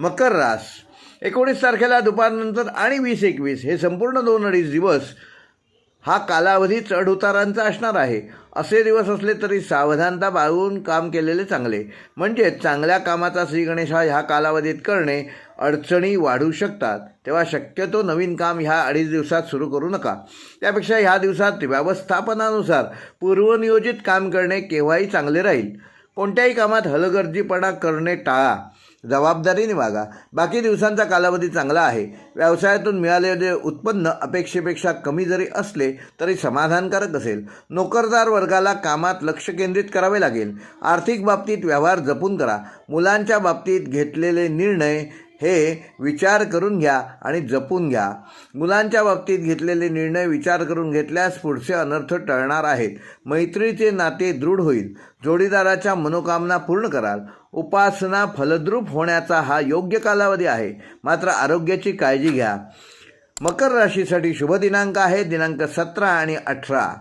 मकर रास. एकोणीस तारखेला दुपारनंतर आणि वीस एकवीस हे संपूर्ण दोन अडीच दिवस हा कालावधी चढउतारांचा असणार आहे. असे दिवस असले तरी सावधानता बाळगून काम केलेले चांगले. म्हणजे चांगल्या कामाचा श्रीगणेश हा ह्या कालावधीत करणे अडचणी वाढू शकतात. तेव्हा शक्यतो नवीन काम ह्या अडीच दिवसात सुरू करू नका. त्यापेक्षा ह्या दिवसात व्यवस्थापनानुसार पूर्वनियोजित काम करणे केव्हाही चांगले राहील. कोणत्याही कामात हलगर्जीपणा करणे टाळा. जबाबदारीने वागा. बाकी दिवसांचा कालावधी चांगला आहे. व्यवसायातून मिळालेले उत्पन्न अपेक्षेपेक्षा कमी जरी असले तरी समाधानकारक असेल. नोकरदार वर्गाला कामात लक्ष केंद्रित करावे लागेल. आर्थिक बाबतीत व्यवहार जपून करा. मुलांच्या बाबतीत घेतलेले निर्णय हे विचार करून घ्या आणि जपून घ्या. मुलांच्या बाबतीत घेतलेले निर्णय विचार करून घेतल्यास पुढचे अनर्थ टळणार आहेत. मैत्रीचे नाते दृढ होईल. जोडीदाराच्या मनोकामना पूर्ण कराल. उपासना फलद्रूप होण्याचा हा योग्य कालावधी आहे. मात्र आरोग्याची काळजी घ्या. मकर राशीसाठी शुभ दिनांक आहे. दिनांक सतरा आणि अठरा.